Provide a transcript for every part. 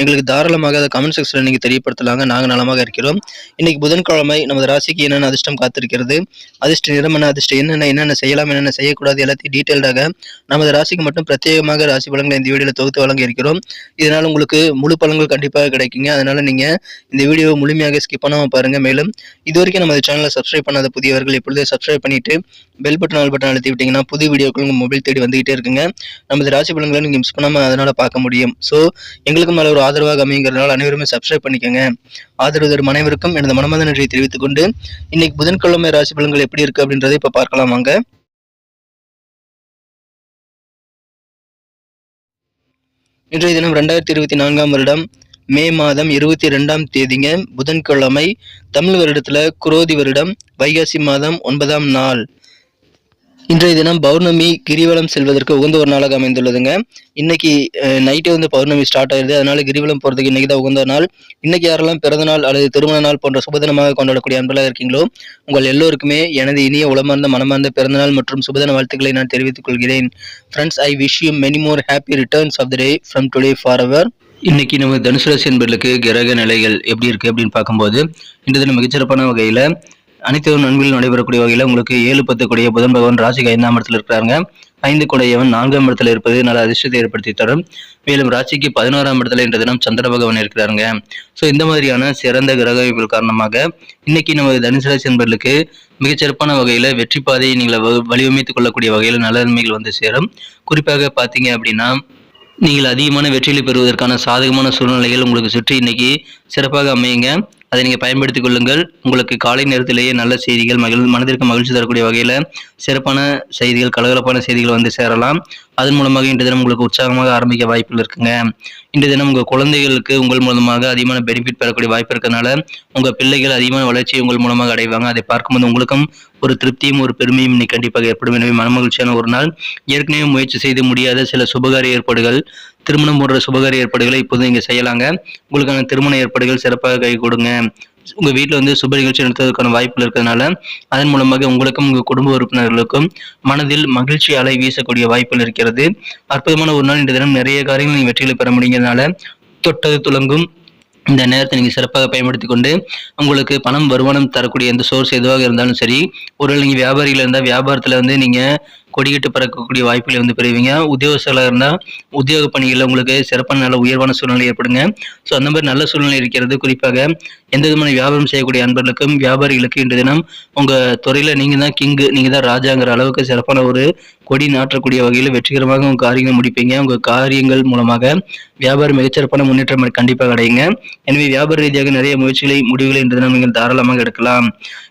எங்களுக்கு தாராளமாக அதை கமெண்ட் செக்ஷனில் நீங்கள் தெரியப்படுத்தலாங்க. நாங்கள் நலமாக இருக்கிறோம். இன்னைக்கு புதன்கிழமை நமது ராசிக்கு என்னென்ன அதிர்ஷ்டம் காத்திருக்கிறது? அதிர்ஷ்ட நிறம் என்ன? அதிர்ஷ்டம் என்னென்ன என்னென்ன செய்யலாம்? என்னென்ன செய்யக்கூடாது? எல்லாத்தையும் டீட்டெயில்டாக நமது ராசிக்கு மட்டும் பிரத்யேகமாக ராசி பலன்களை இந்த வீடியோவில் தொகுத்து வழங்க இருக்கிறோம். இதனால் உங்களுக்கு முழு பலன்கள் கண்டிப்பாக கிடைக்குங்க. அதனால நீங்கள் இந்த வீடியோவை முழுமையாக ஸ்கிப் பண்ணாமல் பாருங்கள் மேலும் இது வரைக்கும் நமது சேனலை சப்ஸ்கிரைப் பண்ணாத புதியவர்கள் இப்பொழுதே சப்ஸ்கிரைப் பண்ணிட்டு பெல் பட்டன் ஆல் பட்டன் அழுத்தி விட்டீங்கன்னா புது வீடியோக்கள் உங்கள் மொபைல் தேடி வந்துகிட்டே இருக்குங்க. நமது ராசி பலன்களை நீங்கள் மிஸ் பண்ணாமல் அதனால் பார்க்க முடியும். ஸோ எங்களுக்கு மேலே ஒரு ஆதரவாக அமைங்கிறதுனால அனைவருமே சப்ஸ்கிரைப் பண்ணிக்கோங்க. ஆதரவு தரும் அனைவருக்கும் எனது மனமந்த நன்றியை தெரிவித்துக் கொண்டு இன்னைக்கு புதன்கிழமை ராசி பலன்கள் எப்படி இருக்கு அப்படின்றதை இப்போ பார்க்கலாம் வாங்க. இன்றைய தினம் ரெண்டாயிரத்தி இருபத்தி நான்காம் வருடம் மே மாதம் இருபத்தி ரெண்டாம் தேதிங்க. புதன்கிழமை தமிழ் வருடத்துல குரோதி வருடம் வைகாசி மாதம் ஒன்பதாம் நாள். இன்றைய தினம் பௌர்ணமி கிரிவலம் செல்வதற்கு உகந்த ஒரு நாளாக அமைந்துள்ளதுங்க. இன்னைக்கு நைட்டே வந்து பௌர்ணமி ஸ்டார்ட் ஆயிருது அதனால கிரிவலம் போறதுக்கு இன்னைக்கு தான் உகந்த நாள். இன்னைக்கு யாரெல்லாம் பிறந்த நாள் அல்லது திருமண நாள் போன்ற சுபதினமாக கொண்டாடக்கூடிய அன்பலாக இருக்கீங்களோ உங்கள் எல்லோருக்குமே எனது இனிய உளமார்ந்த மனமார்ந்த பிறந்தநாள் மற்றும் சுபதின வாழ்த்துக்களை நான் தெரிவித்துக் கொள்கிறேன். Friends I wish you many more happy returns of the day from today for our இன்னைக்கு நம்ம தனுசு ராசி என்பர்களுக்கு கிரக நிலைகள் எப்படி இருக்கு அப்படின்னு பார்க்கும்போது இந்த தினம் மிகச்சிறப்பான வகையில் அனைத்து நன்மைகளும் நடைபெறக்கூடிய வகையில் உங்களுக்கு ஏழு பத்து கூடிய புதன் பகவான் ராசிக்கு ஐந்தாம் இடத்துல இருக்கிறாங்க ஐந்து கூடையவன் நான்காம் இடத்துல இருப்பது நல்ல அதிர்ஷ்டத்தை ஏற்படுத்தி தரும். மேலும் ராசிக்கு பதினோராம் இடத்துல இன்ற தினம் சந்திர பகவான் இருக்கிறாருங்க. ஸோ இந்த மாதிரியான சிறந்த கிரக அமைப்புகள் காரணமாக இன்னைக்கு நமது தனுசு ராசி நண்பர்களுக்கு மிகச்சிறப்பான வகையில் வெற்றி பாதையை நீங்கள் வடிவமைத்துக் கொள்ளக்கூடிய வகையில் நல்ல நன்மைகள் வந்து சேரும். குறிப்பாக பார்த்தீங்க அப்படின்னா நீங்கள் அதிகமான வெற்றிகளை பெறுவதற்கான சாதகமான சூழ்நிலைகள் உங்களுக்கு சுற்றி இன்னைக்கு சிறப்பாக அமையுங்க. அதை நீங்கள் பயன்படுத்திக் கொள்ளுங்கள். உங்களுக்கு காலை நேரத்திலேயே நல்ல செய்திகள் மகிழ் மனதிற்கு மகிழ்ச்சி தரக்கூடிய வகையில் சிறப்பான செய்திகள் கலகலப்பான செய்திகள் வந்து சேரலாம். அதன் மூலமாக இன்று தினம் உங்களுக்கு உற்சாகமாக ஆரம்பிக்க வாய்ப்புகள் இருக்குங்க. இன்று தினம் உங்கள் குழந்தைகளுக்கு உங்கள் மூலமாக அதிகமான பெனிஃபிட் பெறக்கூடிய வாய்ப்பு இருக்கிறதுனால உங்கள் பிள்ளைகள் அதிகமான வளர்ச்சியை உங்கள் மூலமாக அடைவாங்க. அதை பார்க்கும்போது உங்களுக்கும் ஒரு திருப்தியும் ஒரு பெருமையும் இன்னைக்கு கண்டிப்பாக ஏற்படும். எனவே மனமகிழ்ச்சியான ஒரு நாள். ஏற்கனவே முயற்சி செய்து முடியாத சில சுபகாரிய ஏற்பாடுகள் திருமணம் போன்ற சுபகாரிய ஏற்பாடுகளை இப்போது இங்கே செய்யலாங்க. உங்களுக்கான திருமண ஏற்பாடுகள் சிறப்பாக கை கொடுங்க உங்கள் வீட்டில் வந்து சுப நிகழ்ச்சி நடத்துவதற்கான வாய்ப்புகள் இருக்கிறதுனால அதன் மூலமாக உங்களுக்கும் உங்கள் குடும்ப உறுப்பினர்களுக்கும் மனதில் மகிழ்ச்சி அலை வீசக்கூடிய வாய்ப்புகள் இருக்கிறது. அற்புதமான ஒரு நாள் இந்த தினம். நிறைய காரியங்கள் நீங்கள் வெற்றிகளை பெற முடியுங்கிறதுனால தொட்டது துளங்கும் இந்த நேரத்தை நீங்கள் சிறப்பாக பயன்படுத்தி கொண்டு உங்களுக்கு பணம் வருமானம் தரக்கூடிய எந்த சோர்ஸ் எதுவாக இருந்தாலும் சரி ஒரு நீங்கள் வியாபாரிகள் இருந்தால் வியாபாரத்தில் வந்து நீங்கள் கொடிக்கட்டு பறக்கக்கூடிய வாய்ப்புகளை வந்து பெறுவீங்க. உத்தியோகஸ்தலாக இருந்தால் உத்தியோக பணிகளில் உங்களுக்கு சிறப்பான நல்ல உயர்வான சூழ்நிலை ஏற்படுங்க. ஸோ அந்த மாதிரி நல்ல சூழ்நிலை இருக்கிறது. குறிப்பாக எந்த விதமான வியாபாரம் செய்யக்கூடிய அன்பர்களுக்கும் வியாபாரிகளுக்கு இன்று தினம் உங்கள் துறையில் நீங்கள் தான் கிங்கு நீங்கள் தான் ராஜாங்கிற அளவுக்கு சிறப்பான ஒரு கொடி நாட்டக்கூடிய வகையில் வெற்றிகரமாக உங்கள் காரியங்களை முடிப்பீங்க. உங்கள் காரியங்கள் மூலமாக வியாபாரம் மிகச்சிறப்பான முன்னேற்றம் கண்டிப்பாக அடையுங்க. எனவே வியாபார ரீதியாக நிறைய முயற்சிகளை முடிவுகளை இன்று தினம் நீங்கள் தாராளமாக எடுக்கலாம்.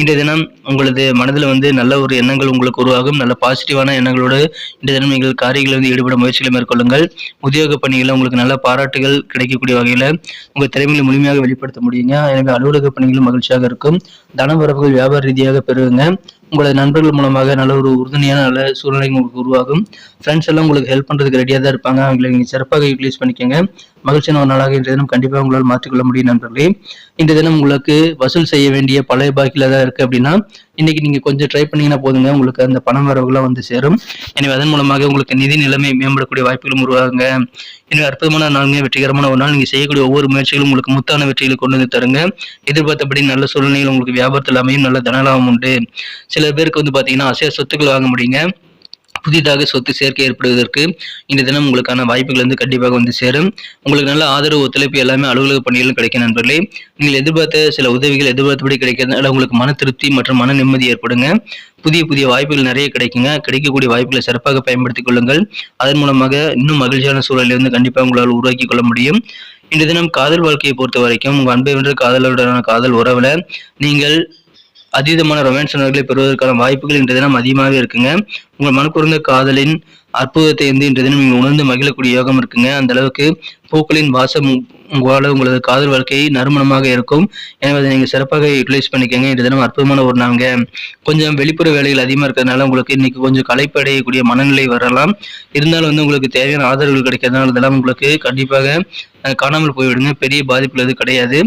இன்றைய தினம் உங்களது மனதில் வந்து நல்ல ஒரு எண்ணங்கள் உங்களுக்கு உருவாகும். நல்ல பாசிட்டிவான எண்ணங்களோடு இன்றைய தினம் நீங்கள் காரியங்களில் வந்து ஈடுபட முயற்சிகளை மேற்கொள்ளுங்கள். உத்தியோக பணிகளில் உங்களுக்கு நல்ல பாராட்டுகள் கிடைக்கக்கூடிய வகையில் உங்கள் திறமைகளை முழுமையாக வெளிப்படுத்த முடியுங்க. எனவே அலுவலக பணிகளும் மகிழ்ச்சியாக இருக்கும். தன வியாபார ரீதியாக பெறுவீங்க உங்களது நண்பர்கள் மூலமாக நல்ல ஒரு உறுதுணையான நல்ல சூழ்நிலை உங்களுக்கு உருவாகும். ஃப்ரெண்ட்ஸ் எல்லாம் உங்களுக்கு ஹெல்ப் பண்ணுறதுக்கு ரெடியாக தான் இருப்பாங்க. அவங்களை நீங்கள் சிறப்பாக யூட்டிலைஸ் பண்ணிக்கோங்க. மகிழ்ச்சியான ஒரு நாளாக இன்றைய தினம் கண்டிப்பாக உங்களால் மாற்றிக்கொள்ள முடியும் நண்பர்களே. இந்த தினம் உங்களுக்கு வசூல் செய்ய வேண்டிய பழைய பாக்கியில் தான் இருக்குது அப்படின்னா இன்னைக்கு நீங்கள் கொஞ்சம் ட்ரை பண்ணீங்கன்னா போதுங்க. உங்களுக்கு அந்த பணம் வரவுகளாக வந்து சேரும். எனவே அதன் மூலமாக உங்களுக்கு நிதி நிலைமை மேம்படக்கூடிய வாய்ப்புகளும் உருவாகுங்க. எனவே அற்புதமான நாளுங்க வெற்றிகரமான ஒரு நாள். நீங்கள் செய்யக்கூடிய ஒவ்வொரு முயற்சிகளும் உங்களுக்கு முத்தான வெற்றிகளை கொண்டு வந்து தருங்க. எதிர்பார்த்தபடி நல்ல சூழ்நிலைகள் உங்களுக்கு வியாபாரத்தில் அமையும் நல்ல தனலாபம் உண்டு. சில பேருக்கு வந்து பார்த்தீங்கன்னா அசைய சொத்துக்கள் வாங்க முடியுங்க. புதிதாக சொத்து சேர்க்கை ஏற்படுவதற்கு இந்த தினம் உங்களுக்கான வாய்ப்புகள் வந்து கண்டிப்பாக வந்து சேரும். உங்களுக்கு நல்ல ஆதரவு ஒத்துழைப்பு எல்லாமே அலுவலக பணிகளும் கிடைக்கும் நண்பர்களே. நீங்கள் எதிர்பார்த்த சில உதவிகள் எதிர்பார்த்தபடி கிடைக்கிறதுனால உங்களுக்கு மன திருப்தி மற்றும் மன நிம்மதி ஏற்படுங்க. புதிய புதிய வாய்ப்புகள் நிறைய கிடைக்குங்க. கிடைக்கக்கூடிய வாய்ப்புகளை சிறப்பாக பயன்படுத்திக் கொள்ளுங்கள். அதன் மூலமாக இன்னும் மகிழ்ச்சியான சூழலை வந்து கண்டிப்பாக உங்களால் உருவாக்கி கொள்ள முடியும். இன்று தினம் காதல் வாழ்க்கையை பொறுத்த வரைக்கும் உங்கள் அன்பை வென்ற காதலுடனான காதல் உறவில் நீங்கள் அதீதமான ரொமான்ஸ் உணர்வுகளை பெறுவதற்கான வாய்ப்புகள் இன்றைய தினம் அதிகமாகவே இருக்குங்க. உங்கள் மனக்குறந்த காதலின் அற்புதத்தை வந்து இன்றைய தினம் நீங்கள் உணர்ந்து மகிழக்கூடிய யோகம் இருக்குங்க. அந்த அளவுக்கு பூக்களின் வாசம் உங்களால் உங்களது காதல் வாழ்க்கை நறுமணமாக இருக்கும். எனவே அதை நீங்கள் சிறப்பாக யூட்டிலைஸ் பண்ணிக்கோங்க. இன்றைய தினம் அற்புதமான ஒரு நாளுங்க. கொஞ்சம் வெளிப்புற வேலைகள் அதிகமாக இருக்கிறதுனால உங்களுக்கு இன்னைக்கு கொஞ்சம் களைப்பு அடையக்கூடிய மனநிலை வரலாம். இருந்தாலும் வந்து உங்களுக்கு தேவையான ஆதரவுகள் கிடைக்கிறதுனால இதெல்லாம் உங்களுக்கு கண்டிப்பாக காணாமல் போய்விடுங்க. பெரிய பாதிப்புகள் எதுவும் கிடையாது.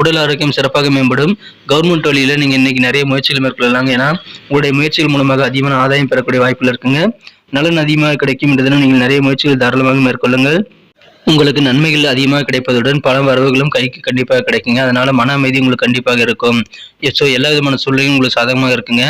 உடல் ஆரோக்கியம் சிறப்பாக மேம்படும். கவர்மெண்ட் வழியில் நீங்கள் இன்னைக்கு நிறைய முயற்சிகள் மேற்கொள்ளலாங்க. ஏன்னா உங்களுடைய முயற்சிகள் மூலமாக அதிகமான ஆதாயம் பெறக்கூடிய வாய்ப்புகள் இருக்குங்க. நலன் அதிகமாக கிடைக்கும் என்ற நீங்கள் நிறைய முயற்சிகள் தாராளமாக மேற்கொள்ளுங்கள். உங்களுக்கு நன்மைகள் அதிகமாக கிடைப்பதுடன் பல வரவுகளும் கைக்கு கண்டிப்பாக கிடைக்குங்க. அதனால மன அமைதி உங்களுக்கு கண்டிப்பாக இருக்கும். ஸோ எல்லா விதமான சூழ்நிலையும் உங்களுக்கு சாதகமாக இருக்குங்க.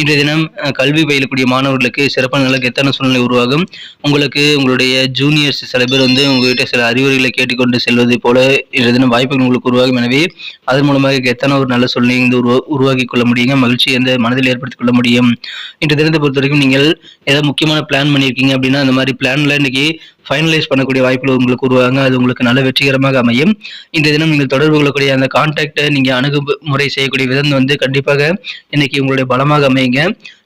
இன்றைய தினம் கல்வி பயிலக்கூடிய மாணவர்களுக்கு சிறப்பான நல்ல கெத்தான சூழ்நிலை உருவாகும். உங்களுக்கு உங்களுடைய ஜூனியர்ஸ் சில பேர் வந்து உங்ககிட்ட சில அறிவுரைகளை கேட்டுக்கொண்டு செல்வது போல இன்றைய தினம் வாய்ப்புகள் உங்களுக்கு உருவாகும். எனவே அதன் மூலமாக கெத்தான ஒரு நல்ல சூழ்நிலை வந்து உருவா உருவாக்கி கொள்ள முடியுங்க. மகிழ்ச்சி எந்த மனதில் ஏற்படுத்திக் கொள்ள முடியும். இன்றைய தினத்தை பொறுத்த வரைக்கும் நீங்கள் ஏதாவது முக்கியமான பிளான் பண்ணியிருக்கீங்க அப்படின்னா அந்த மாதிரி பிளான்ல இன்னைக்கு ஃபைனலைஸ் பண்ணக்கூடிய வாய்ப்புகள் உங்களுக்கு உருவாங்க அது உங்களுக்கு நல்ல வெற்றிகரமாக அமையும். இந்த தினம் நீங்கள் தொடர்பு கொள்ளக்கூடிய அந்த கான்டாக்டை நீங்கள் அணுகுமுறை செய்யக்கூடிய விதம் வந்து கண்டிப்பாக இன்னைக்கு உங்களுடைய பலமாக அமையுங்க.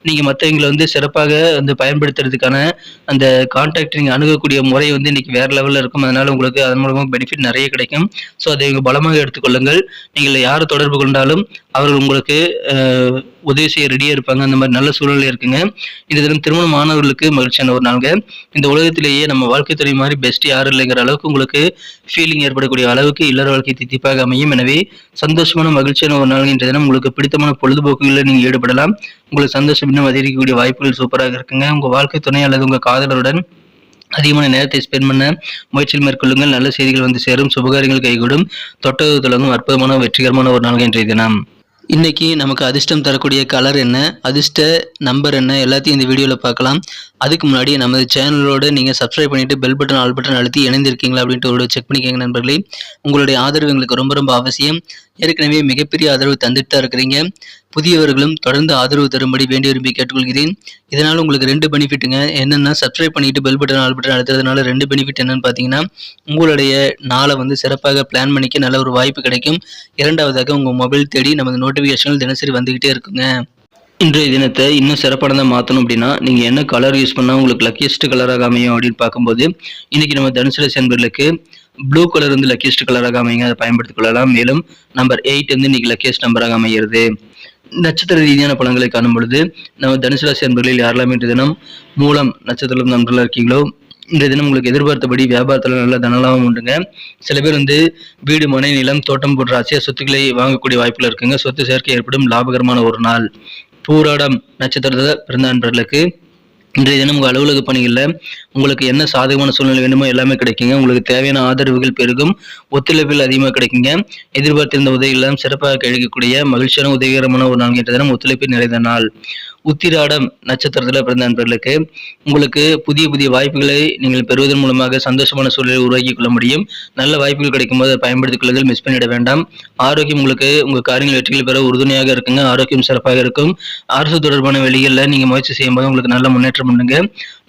நீங்கள் மற்றவங்களை வந்து சிறப்பாக வந்து பயன்படுத்துறதுக்கான அந்த கான்டாக்ட் நீங்கள் அணுகக்கூடிய முறை வந்து இன்னைக்கு வேறு லெவலில் இருக்கும். அதனால் உங்களுக்கு அதன் மூலமாக பெனிஃபிட் நிறைய கிடைக்கும். ஸோ அதை நீங்கள் பலமாக எடுத்துக்கொள்ளுங்கள். நீங்கள் யார் தொடர்பு கொண்டாலும் அவர்கள் உங்களுக்கு உதவி செய்ய ரெடியாக இருப்பாங்க. அந்த மாதிரி நல்ல சூழ்நிலை இருக்குங்க. இந்த தினம் திருமண மாணவர்களுக்கு மகிழ்ச்சியான ஒரு நாளுங்க. இந்த உலகத்திலேயே நம்ம வாழ்க்கை துறை மாதிரி பெஸ்ட் யாரும் இல்லைங்கிற அளவுக்கு உங்களுக்கு ஃபீலிங் ஏற்படக்கூடிய அளவுக்கு இல்லற வாழ்க்கை தித்திப்பாக அமையும். எனவே சந்தோஷமான மகிழ்ச்சியான ஒரு நாள் இன்றைய தினம் உங்களுக்கு பிடித்தமான பொழுதுபோக்குகளில் நீங்கள் ஈடுபடலாம். உங்களுக்கு சந்தோஷம் இன்னும் அதிகரிக்கக்கூடிய வாய்ப்புகள் சூப்பராக இருக்குங்க. உங்கள் வாழ்க்கை துணை அல்லது உங்கள் காதலருடன் அதிகமான நேரத்தை ஸ்பெண்ட் பண்ண முயற்சியில் மேற்கொள்ளுங்கள். நல்ல செய்திகள் வந்து சேரும். சுபகாரியங்கள் கைகூடும். தொட்டது தொடங்கும். அற்புதமான வெற்றிகரமான ஒரு நாள் இன்றைய தினம். இன்னைக்கு நமக்கு அதிர்ஷ்டம் தரக்கூடிய கலர் என்ன? அதிர்ஷ்ட நம்பர் என்ன? எல்லாத்தையும் இந்த வீடியோவில் பார்க்கலாம். அதுக்கு முன்னாடி நமது சேனலோடு நீங்கள் சப்ஸ்கிரைப் பண்ணிட்டு பெல் பட்டன் ஆல் பட்டன் அழுத்தி இணைந்திருக்கீங்களா அப்படின்ட்டு ஒரு செக் பண்ணிக்கோங்க நண்பர்களே. உங்களுடைய ஆதரவு எங்களுக்கு ரொம்ப ரொம்ப அவசியம். ஏற்கனவே மிகப்பெரிய ஆதரவு தந்துட்டு தான் இருக்கிறீங்க. புதியவர்களும் தொடர்ந்து ஆதரவு தரும்படி வேண்டி விரும்பி கேட்டுக்கொள்கிறேன். இதனால் உங்களுக்கு ரெண்டு பெனிஃபிட்டுங்க. என்னென்னா சப்ஸ்கிரைப் பண்ணிட்டு பெல் பட்டன் ஆல் பட்டன் அழுத்துறதுனால ரெண்டு பெனிஃபிட் என்னன்னு பார்த்தீங்கன்னா உங்களுடைய நாளை வந்து சிறப்பாக பிளான் பண்ணிக்க நல்ல ஒரு வாய்ப்பு கிடைக்கும். இரண்டாவதாக உங்கள் மொபைல் தேடி நமது நோட்டிஃபிகேஷன்கள் தினசரி வந்துக்கிட்டே இருக்குங்க. இன்றைய தினத்தை இன்னும் சிறப்பானதாக மாற்றணும் அப்படின்னா நீங்கள் என்ன கலர் யூஸ் பண்ணால் உங்களுக்கு லக்கியஸ்ட் கலராக அமையும் அப்படின்னு பார்க்கும்போது இன்றைக்கி நம்ம தனுசு ராசி அன்பர்களுக்கு ப்ளூ கலர் வந்து லக்கியஸ்ட் கலராக அமைங்க அதை பயன்படுத்திக் கொள்ளலாம். மேலும் நம்பர் எயிட் வந்து இன்னைக்கு லக்கியஸ்ட் நம்பராக அமைகிறது. நட்சத்திர ரீதியான பலன்களை காணும் பொழுது நம்ம தனுசு ராசி அன்பர்களில் யாரெல்லாம் இன்றைய தினம் மூலம் நட்சத்திரம் நண்பர்களாக இருக்கீங்களோ இன்றைய தினம் உங்களுக்கு எதிர்பார்த்தபடி வியாபாரத்தில் நல்ல தனலாபம் உண்டுங்க. சில பேர் வந்து வீடு மனை நிலம் தோட்டம் போன்ற அசைய சொத்துக்களை வாங்கக்கூடிய வாய்ப்புகள் இருக்குங்க. சொத்து சேர்க்கை ஏற்படும் லாபகரமான ஒரு நாள். பூராடம் நட்சத்திரத்தில் பிறந்த நண்பர்களுக்கு இன்றைய தினம் உங்கள் அலுவலக பணிகளில் உங்களுக்கு என்ன சாதகமான சூழ்நிலை வேணுமோ எல்லாமே கிடைக்குங்க. உங்களுக்கு தேவையான ஆதரவுகள் பெருகும் ஒத்துழைப்புகள் அதிகமாக கிடைக்குங்க. எதிர்பார்த்திருந்த உதவிகளெல்லாம் சிறப்பாக கிடைக்கக்கூடிய மகிழ்ச்சியான உதவிகரமான ஒரு நாள் என்ற தினம் ஒத்துழைப்பு நிறைந்த நாள். உத்திராடம் நட்சத்திரத்தில் பிறந்த நண்பர்களுக்கு உங்களுக்கு புதிய புதிய வாய்ப்புகளை நீங்கள் பெறுவதன் மூலமாக சந்தோஷமான சூழலை உருவாக்கி கொள்ள முடியும். நல்ல வாய்ப்புகள் கிடைக்கும் போது அதை பயன்படுத்திக் கொள்ளுங்கள் மிஸ் பண்ணிட வேண்டாம். ஆரோக்கியம் உங்களுக்கு உங்கள் காரியங்கள் வெற்றிகள் பெற உறுதுணையாக இருக்குங்க. ஆரோக்கியம் சிறப்பாக இருக்கும். அரசு தொடர்பான வெளிகளில் நீங்கள் முயற்சி செய்யும்போது உங்களுக்கு நல்ல முன்னேற்றம் பண்ணுங்க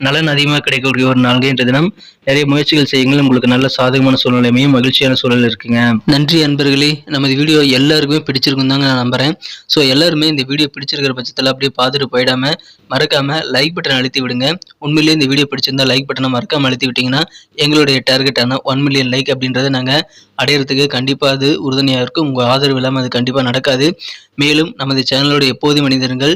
நலன் அதிகமாக கிடைக்கக்கூடிய ஒரு நான்கு இன்றைய தினம். நிறைய முயற்சிகள் செய்யுங்கள். உங்களுக்கு நல்ல சாதகமான சூழ்நிலைமையும் மகிழ்ச்சியான சூழல் இருக்குங்க. நன்றி அன்பர்களே. நமது வீடியோ எல்லாருக்குமே பிடிச்சிருக்கும் தாங்க நான் நம்புறேன். ஸோ எல்லாருமே இந்த வீடியோ பிடிச்சிருக்கிற பட்சத்தில் அப்படியே பார்த்துட்டு போயிடாம மறக்காம லைக் பட்டன் அழுத்தி விடுங்க. உண்மையிலேயே இந்த வீடியோ பிடிச்சிருந்தா லைக் பட்டனை மறக்காம அழுத்தி விட்டீங்கன்னா எங்களுடைய டார்கெட்டான ஒன் மில்லியன் லைக் அப்படின்றத நாங்கள் அடையிறதுக்கு கண்டிப்பாக அது உறுதுணையாக இருக்கும். உங்கள் ஆதரவு இல்லாமல் அது கண்டிப்பாக நடக்காது. மேலும் நமது சேனலோட எப்போதும் மனிதர்கள்